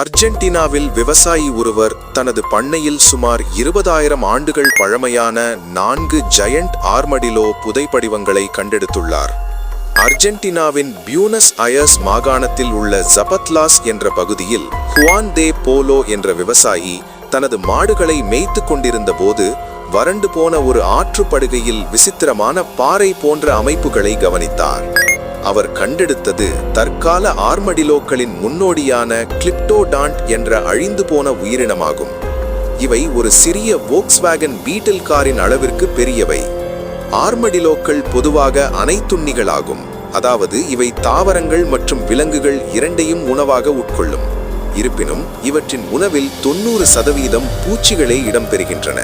அர்ஜென்டினாவில் விவசாயி ஒருவர் தனது பண்ணையில் சுமார் இருபதாயிரம் ஆண்டுகள் பழமையான நான்கு ஜயண்ட் ஆர்மடிலோ புதைப்படிவங்களை கண்டெடுத்துள்ளார். அர்ஜென்டினாவின் பியூனஸ் அயர்ஸ் மாகாணத்தில் உள்ள ஜபத்லாஸ் என்ற பகுதியில் ஹுவான் தே போலோ என்ற விவசாயி தனது மாடுகளை மேய்த்துக் கொண்டிருந்த போது வறண்டு போன ஒரு ஆற்றுப்படுகையில் விசித்திரமான பாறை போன்ற அமைப்புகளை கவனித்தார். அவர் கண்டெடுத்தது தற்கால ஆர்மடிலோக்களின் முன்னோடியான கிளிப்டோடான்ட் என்ற அழிந்து போன உயிரினமாகும். இவை ஒரு சிறிய வோக்ஸ்வேகன் பீட்டில் காரின் அளவிற்கு பெரியவை. ஆர்மடிலோக்கள் பொதுவாக அனைத்துண்ணிகளாகும் அதாவது இவை தாவரங்கள் மற்றும் விலங்குகள் இரண்டையும் உணவாக உட்கொள்ளும். இருப்பினும் இவற்றின் உணவில் தொண்ணூறு சதவீதம் பூச்சிகளே இடம்பெறுகின்றன.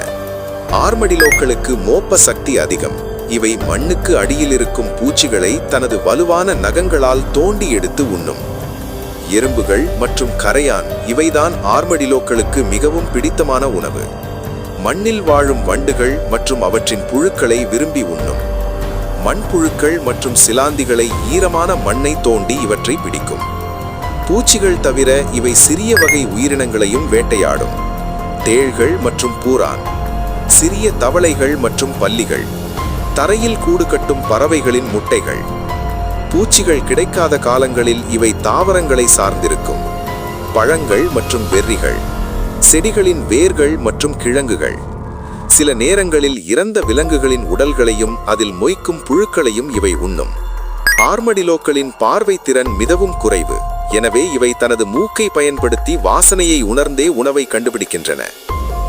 ஆர்மடிலோக்களுக்கு மோப்ப சக்தி அதிகம். இவை மண்ணுக்கு அடியில் இருக்கும் பூச்சிகளை தனது வலுவான நகங்களால் தோண்டி எடுத்து உண்ணும். எறும்புகள் மற்றும் கரையான் இவைதான் ஆர்மடிலோக்களுக்கு மிகவும் பிடித்தமான உணவு. மண்ணில் வாழும் வண்டுகள் மற்றும் அவற்றின் புழுக்களை விரும்பி உண்ணும். மண்புழுக்கள் மற்றும் சிலாந்திகளை ஈரமான மண்ணை தோண்டி இவற்றை பிடிக்கும். பூச்சிகள் தவிர இவை சிறிய வகை உயிரினங்களையும் வேட்டையாடும். தேள்கள் மற்றும் பூரான். சிறிய தவளைகள் மற்றும் பல்லிகள். தரையில் கூடு கட்டும் பறவைகளின் முட்டைகள். பூச்சிகள் கிடைக்காத காலங்களில் இவை தாவரங்களை சார்ந்திருக்கும். பழங்கள் மற்றும் வெர்ரிகள் செடிகளின் வேர்கள் மற்றும் கிழங்குகள். சில நேரங்களில் இறந்த விலங்குகளின் உடல்களையும் அதில் மொய்க்கும் புழுக்களையும் இவை உண்ணும். ஆர்மடிலோக்களின் பார்வை திறன் மிகவும் குறைவு. எனவே இவை தனது மூக்கை பயன்படுத்தி வாசனையை உணர்ந்தே உணவை கண்டுபிடிக்கின்றன.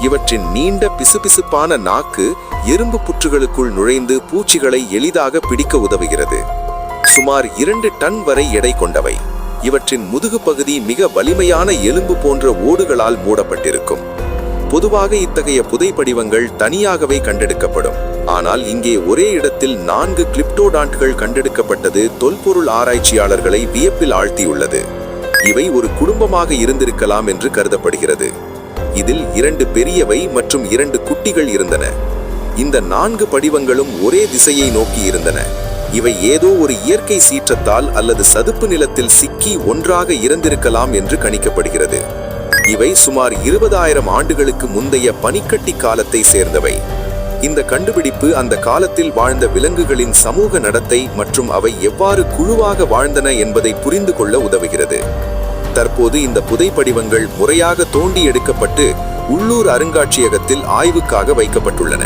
இவற்றின் நீண்ட பிசுபிசுப்பான நாக்கு எறும்பு புற்றுகளுக்குள் நுழைந்து பூச்சிகளை எளிதாக பிடிக்க உதவுகிறது. சுமார் இரண்டு டன் வரை எடை கொண்டவை. இவற்றின் முதுகு பகுதி மிக வலிமையான எலும்பு போன்ற ஓடுகளால் மூடப்பட்டிருக்கும். பொதுவாக இத்தகைய புதைப்படிவங்கள் தனியாகவே கண்டெடுக்கப்படும். ஆனால் இங்கே ஒரே இடத்தில் நான்கு கிளிப்டோடான்ட்கள் கண்டெடுக்கப்பட்டது தொல்பொருள் ஆராய்ச்சியாளர்களை வியப்பில் ஆழ்த்தியுள்ளது. இவை ஒரு குடும்பமாக இருந்திருக்கலாம் என்று கருதப்படுகிறது. இதில் இரண்டு பெரியவை மற்றும் இரண்டு குட்டிகள் இருந்தன. இந்த நான்கு படிவங்களும் ஒரே திசையை நோக்கி இருந்தன. இவை ஏதோ ஒரு இயற்கை சீற்றத்தால் அல்லது சதுப்பு நிலத்தில் சிக்கி ஒன்றாக இறந்திருக்கலாம் என்று கணிக்கப்படுகிறது. இவை சுமார் இருபதாயிரம் ஆண்டுகளுக்கு முந்தைய பனிக்கட்டி காலத்தை சேர்ந்தவை. இந்த கண்டுபிடிப்பு அந்த காலத்தில் வாழ்ந்த விலங்குகளின் சமூக நடத்தை மற்றும் அவை எவ்வாறு குழுவாக வாழ்ந்தன என்பதை புரிந்து கொள்ள உதவுகிறது. தற்போது இந்த புதைப்படிவங்கள் முறையாக தோண்டி எடுக்கப்பட்டு உள்ளூர் அருங்காட்சியகத்தில் ஆய்வுக்காக வைக்கப்பட்டுள்ளன.